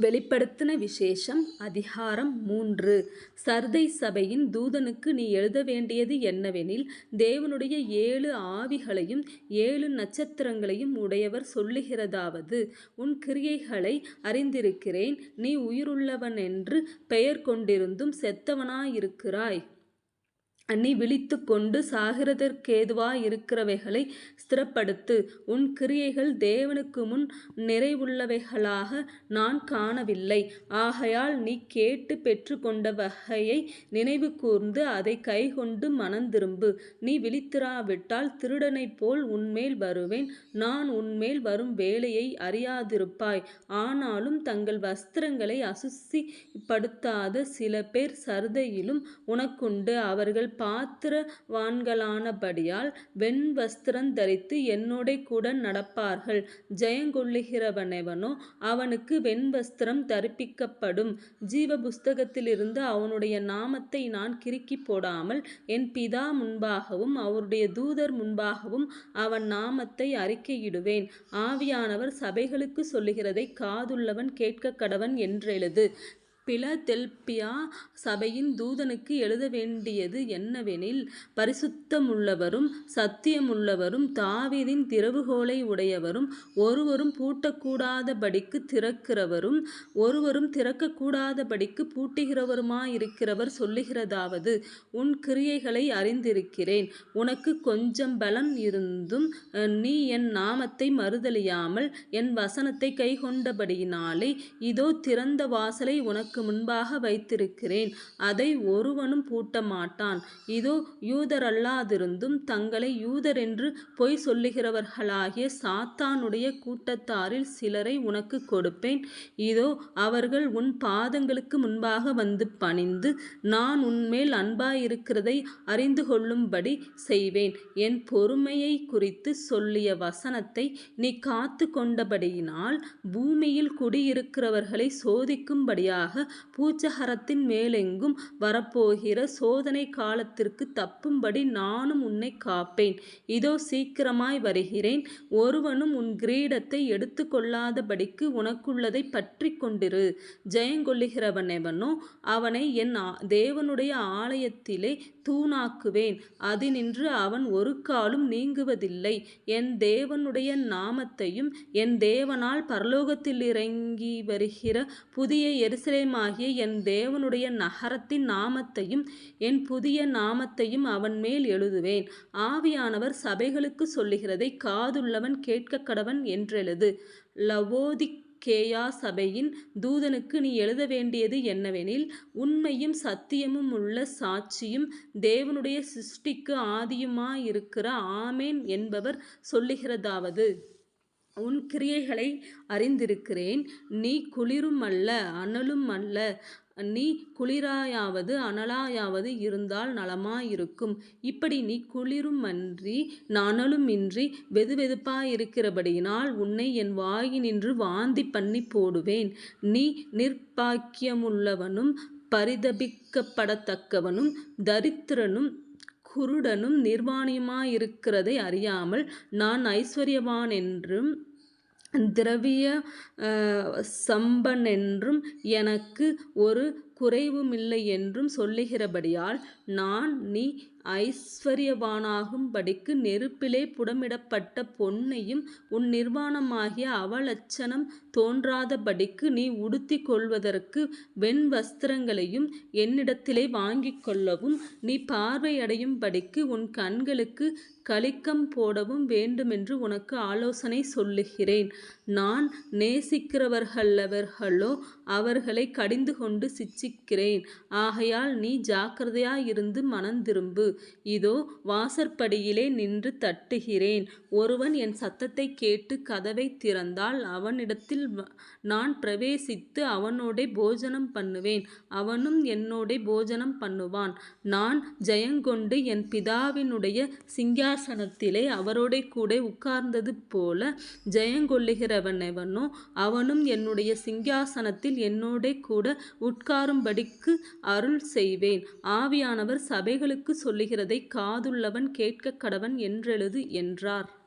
வெளிப்படுத்தின விசேஷம் அதிகாரம் மூன்று. சர்தை சபையின் தூதனுக்கு நீ எழுத வேண்டியது என்னவெனில் தேவனுடைய ஏழு ஆவிகளையும் ஏழு நட்சத்திரங்களையும் உடையவர் சொல்லுகிறதாவது உன் கிரியைகளை அறிந்திருக்கிறேன் நீ உயிருள்ளவனென்று பெயர் கொண்டிருந்தும் செத்தவனாயிருக்கிறாய். நீ விழித்து கொண்டு சாகிறதற்கேதுவாயிருக்கிறவைகளை ஸ்திரப்படுத்து உன் கிரியைகள் தேவனுக்கு முன் நிறைவுள்ளவைகளாக நான் காணவில்லை. ஆகையால் நீ கேட்டுப் பெற்றுக்கொண்ட வகையை நினைவு கூர்ந்து அதை கைகொண்டு மனந்திரும்பு. நீ விழித்திராவிட்டால் திருடனைப் போல் உன்மேல் வருவேன். நான் உன்மேல் வரும் வேலையை அறியாதிருப்பாய். ஆனாலும் தங்கள் வஸ்திரங்களை அசுசிப்படுத்தாத சில பேர் சருதையிலும் உனக்குண்டு. அவர்கள் பாத்திரவான்களானபடியால் வெண்வஸ்திரந் தரித்து என்னோடே கூட நடப்பார்கள். ஜெயங்கொள்ளுகிறவனெவனோ அவனுக்கு வெண்வஸ்திரம் தரிப்பிக்கப்படும். ஜீவ புஸ்தகத்திலிருந்து அவனுடைய நாமத்தை நான் கிறுக்கிப் போடாமல் என் பிதா முன்பாகவும் அவருடைய தூதர் முன்பாகவும் அவன் நாமத்தை அறிக்கையிடுவேன். ஆவியானவர் சபைகளுக்குச் சொல்லுகிறதைக் காதுள்ளவன் கேட்கக்கடவன் என்றெழுது. பிலதெல்பியா சபையின் தூதனுக்கு எழுத வேண்டியது என்னவெனில் பரிசுத்தமுள்ளவரும் சத்தியமுள்ளவரும் தாவீதின் திறவுகோலை உடையவரும் ஒருவரும் பூட்டக்கூடாதபடிக்கு திறக்கிறவரும் ஒருவரும் திறக்கக்கூடாதபடிக்கு பூட்டுகிறவருமாயிருக்கிறவர் சொல்லுகிறதாவது உன் கிரியைகளை அறிந்திருக்கிறேன். உனக்கு கொஞ்சம் பலம் இருந்தும் நீ என் நாமத்தை மறுதலியாமல் என் வசனத்தை கைகொண்டபடியினாலே இதோ திறந்த வாசலை உனக்கு முன்பாக வைத்திருக்கிறேன். அதை ஒருவனும் பூட்டமாட்டான். இதோ யூதரல்லாதிருந்தும் தங்களை யூதர் என்று பொய் சொல்லுகிறவர்களாகிய சாத்தானுடைய கூட்டத்தாரில் சிலரை உனக்கு கொடுப்பேன். இதோ அவர்கள் உன் பாதங்களுக்கு முன்பாக வந்து பணிந்து நான் உன்மேல் அன்பாயிருக்கிறதை அறிந்து கொள்ளும்படி செய்வேன். என் பொறுமையை குறித்து சொல்லிய வசனத்தை நீ காத்து கொண்டபடியினால் பூமியில் குடியிருக்கிறவர்களை சோதிக்கும்படியாக பூச்சகரத்தின் மேலெங்கும் வரப்போகிற சோதனை காலத்திற்கு தப்பும்படி நானும் உன்னை காப்பேன். இதோ சீக்கிரமாய் வருகிறேன். ஒருவனும் உன் கிரீடத்தை எடுத்துக்கொள்ளாதபடிக்கு உனக்குள்ளதை உனக்குள்ளதைப் பற்றிக் கொண்டிரு. ஜெயங்கொள்ளுகிறவனெவனோ அவனை என் தேவனுடைய ஆலயத்திலே தூணாக்குவேன். அதினின்று அவன் ஒரு காலும் நீங்குவதில்லை. என் தேவனுடைய நாமத்தையும் என் தேவனால் பரலோகத்தில் இறங்கி வருகிற புதிய எருசலேமாகிய என் தேவனுடைய நகரத்தின் நாமத்தையும் என் புதிய நாமத்தையும் அவன் மேல் எழுதுவேன். ஆவியானவர் சபைகளுக்கு சொல்லுகிறதைக் காதுள்ளவன் கேட்கக்கடவன் என்றெழுது. லவோதிக் கேயா சபையின் தூதனுக்கு நீ எழுத வேண்டியது என்னவெனில் உண்மையும் சத்தியமும் உள்ள சாட்சியும் தேவனுடைய சிருஷ்டிக்கு ஆதியுமாயிருக்கிற ஆமேன் என்பவர் சொல்லுகிறதாவது. உன் கிரியைகளை அறிந்திருக்கிறேன். நீ குளிரும் அல்ல அனலும் அல்ல நீ குளிராயாவது அனலாயாவது இருந்தால் நலமாயிருக்கும். இப்படி நீ குளிருமன்றி அனலுமின்றி வெதுவெதுப்பாயிருக்கிறபடியினால் உன்னை என் வாயினின்று வாந்தி பண்ணி போடுவேன். நீ நிர்பாக்கியமுள்ளவனும் பரிதபிக்கப்படத்தக்கவனும் தரித்திரனும் குருடனும் நிர்வாணியுமாயிருக்கிறதை அறியாமல் நான் ஐசுவரியவானென்றும் திரவிய சம்பன் என்றும் எனக்கு ஒரு குறைவுமில்லை என்றும் சொல்லுகிறபடியால் நான் நீ ஐஸ்வர்யவானாகும்படிக்கு நெருப்பிலே புடமிடப்பட்ட பொன்னையும் உன் நிர்வாணமாகிய அவலட்சணம் தோன்றாதபடிக்கு நீ உடுத்தி கொள்வதற்கு வெண்வஸ்திரங்களையும் என்னிடத்திலே வாங்கிக் கொள்ளவும் நீ பார்வையடையும்படிக்கு உன் கண்களுக்கு களிக்கம் போடவும் வேண்டுமென்று உனக்கு ஆலோசனை சொல்லுகிறேன். நான் நேசிக்கிறவர்களவர்களோ அவர்களை கடிந்து கொண்டு சிச்சி நேசிக்கிறேன் ஆகையால் நீ ஜாக்கிரதையாயிருந்து மனந்திரும்பு. இதோ வாசற்படியிலே நின்று தட்டுகிறேன். ஒருவன் என் சத்தத்தை கேட்டு கதவை திறந்தால் அவனிடத்தில் நான் பிரவேசித்து அவனோட போஜனம் பண்ணுவேன். அவனும் என்னோட போஜனம் பண்ணுவான். நான் ஜெயங்கொண்டு என் பிதாவினுடைய சிங்காசனத்திலே அவரோட கூட உட்கார்ந்தது போல ஜெயங்கொள்ளுகிறவனெவனோ அவனும் என்னுடைய சிங்காசனத்தில் என்னோட கூட உட்காரும் உட்காரும்படிக்கு அருள் செய்வேன். ஆவியானவர் சபைகளுக்குச் சொல்லுகிறதைக் காதுள்ளவன் கேட்கக்கடவன் என்றெழுது என்றார்.